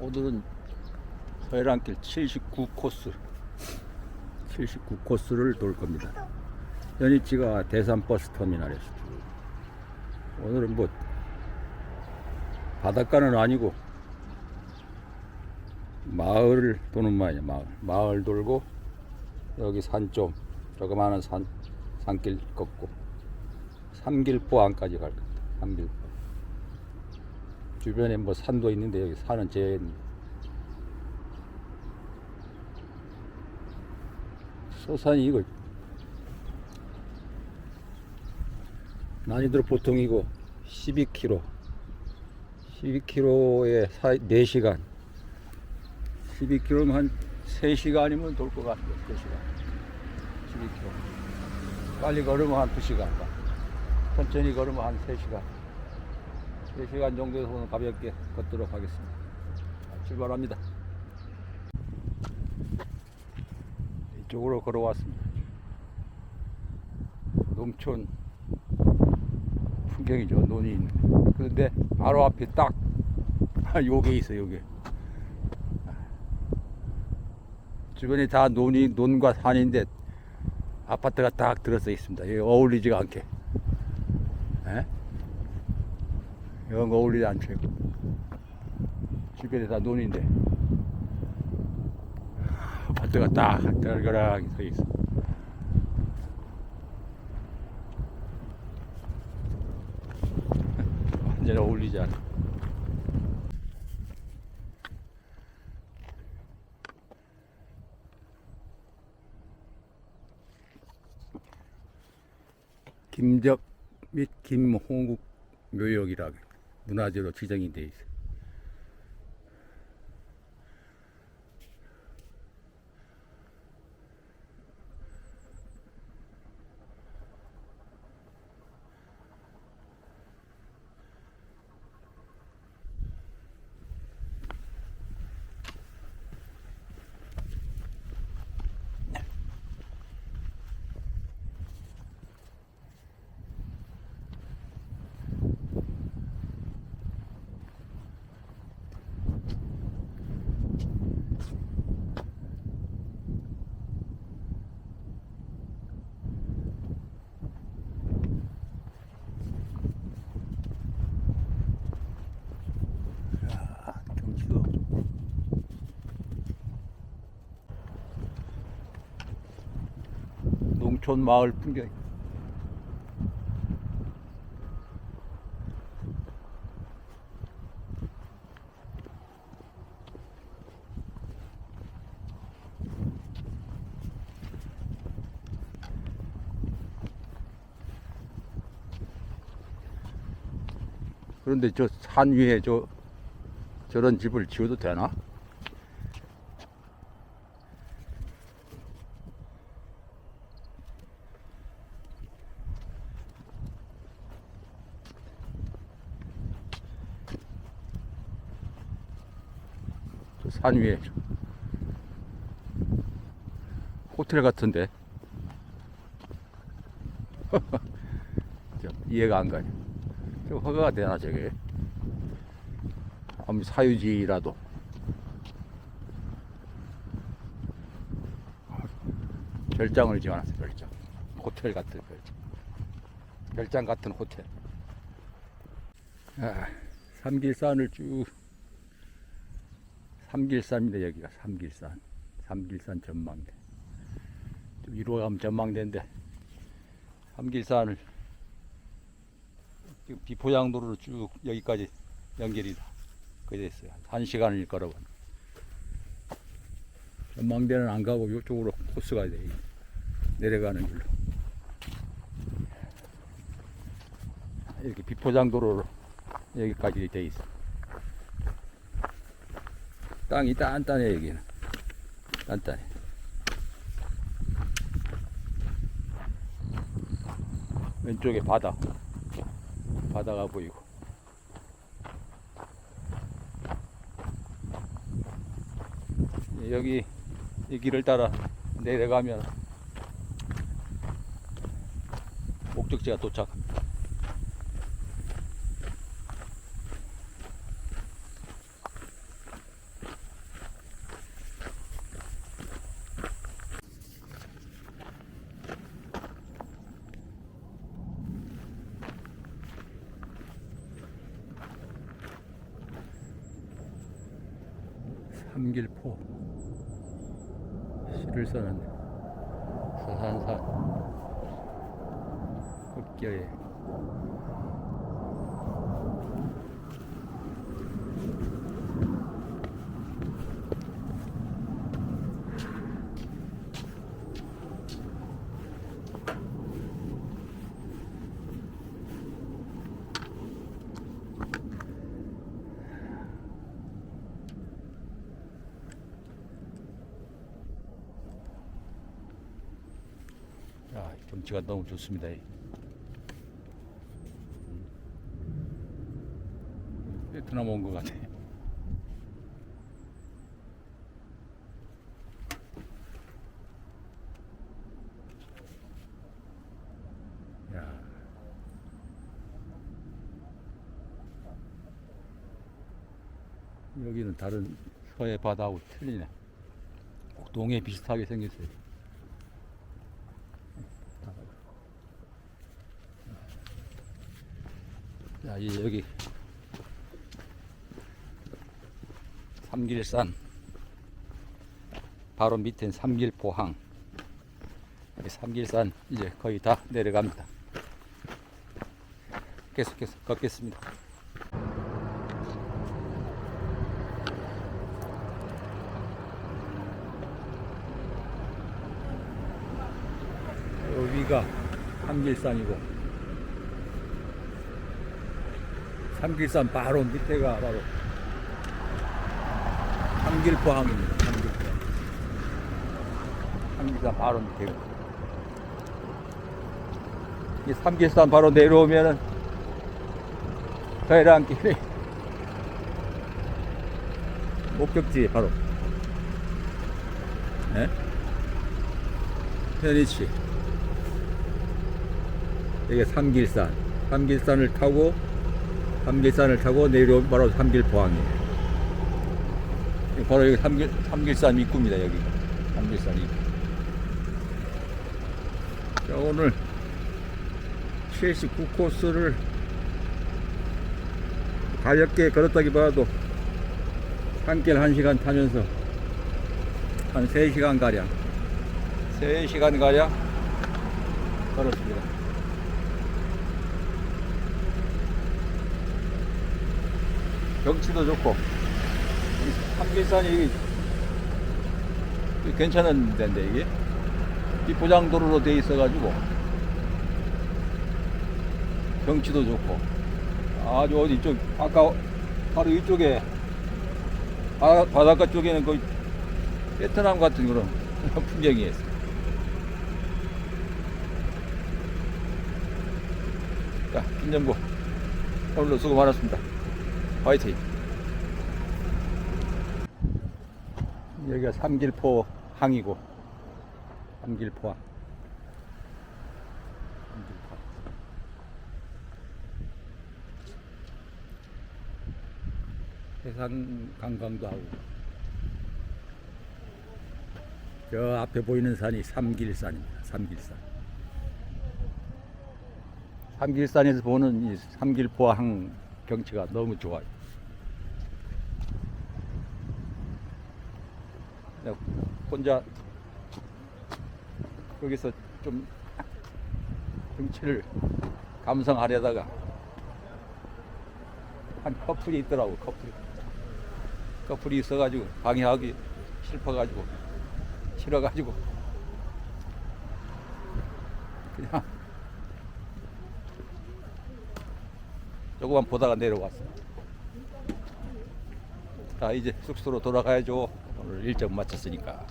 오늘은 서해랑길 79코스 79코스를 돌 겁니다. 연희치가 대산버스 터미널에서 쭉. 오늘은 뭐 바닷가는 아니고 마을을 도는 모양이야 마을 마을 돌고 여기 산 좀 조그마한 산 산길 걷고 삼길포 안까지 갈 겁니다. 삼길포 주변에 뭐 산도 있는데 여기 산은 제일 서산이 이거 난이도로 보통이고 12km 12km에 4시간. 12km면 한 3시간이면 돌 것 같아요 3시간. 12km 빨리 걸으면 한 2시간 천천히 걸으면 한 3시간 3시간 정도에서 오늘 가볍게 걷도록 하겠습니다. 자, 출발합니다. 이쪽으로 걸어왔습니다. 농촌 풍경이죠. 논이 있는. 그런데 바로 앞에 딱 요게 있어 요게. 주변에 다 논이 논과 산인데 아파트가 딱 들어서 있습니다. 어울리지가 않게 에? 영 어울리지 않죠. 주변에 다 논인데. 아파트가 딱 떨거락이 서 있어. 완전히 어울리지 않아. 김적 및 김홍국 묘역이라 문화재로 지정이 돼 있어. 야, 경치도 농촌 마을 풍경. 그런데 저 산 위에 저 저런 집을 지어도 되나? 산 위에 저 호텔 같은데. 저 이해가 안 가네. 저 허가가 되나 저게? 아무리 사유지라도. 별장을 지어놨어 별장. 호텔 같은 별장. 별장 같은 호텔. 아, 삼길산을 쭉 삼길산입니다 여기가 삼길산 삼길산 전망대 좀 위로 가면 전망대인데 삼길산을 비포장도로로 쭉 여기까지 연결이 그래 됐어요. 한 시간을 걸어본. 전망대는 안 가고 이쪽으로 코스가 돼. 내려가는 길로. 이렇게 비포장도로로 여기까지 돼 있어. 땅이 단단해 여기는. 단단해. 왼쪽에 바다. 바다가 보이고. 여기 이 길을 따라 내려가면 목적지가 도착합니다. 삼길포. 시를 써는 서산산. 흙겨에 야, 이 경치가 너무 좋습니다. 이. 음. 베트남 온 것 같아. 야. 여기는 다른 서해 바다하고 틀리네. 동해 비슷하게 생겼어요. 자, 이제 여기 삼길산 바로 밑엔 삼길포항 여기 삼길산 이제 거의 다 내려갑니다. 계속해서 걷겠습니다. 여기가 삼길산이고 삼길산 바로 밑에가 바로 삼길포항입니다. 삼길포. 삼길산 바로 밑에가. 이 삼길산 바로 내려오면은 회랑길이 목적지 바로. 네? 편이치. 이게 삼길산. 삼길산을 타고 삼길산을 타고 내려오면 바로 삼길포항이에요. 바로 여기 삼길, 삼길산 입구입니다, 여기. 삼길산 입구. 자, 오늘 79코스를 가볍게 걸었다기보다도 한길 1시간 타면서 한 3시간 가량 3시간 가량 걸었습니다. 경치도 좋고 이 삼길산이 이게 괜찮은 데인데 이게 비포장도로로 돼 있어가지고 경치도 좋고 아주 어디 이쪽 아까 바로 이쪽에 바, 바닷가 쪽에는 거의 베트남 같은 그런 풍경이었어요. 자, 김정구 오늘도 수고 많았습니다. 화이팅! 여기가 삼길포 항이고 삼길포항. 해상 관광도 하고 저 앞에 보이는 산이 삼길산입니다. 삼길산. 삼길산에서 보는 이 삼길포항 경치가 너무 좋아요. 내가 혼자 여기서 좀 경치를 감상하려다가 한 커플이 있더라고 커플 커플이 있어가지고 방해하기 싫어가지고 싫어가지고 그냥 조금만 보다가 내려왔어. 자 이제 숙소로 돌아가야죠. 오늘 일정 마쳤으니까.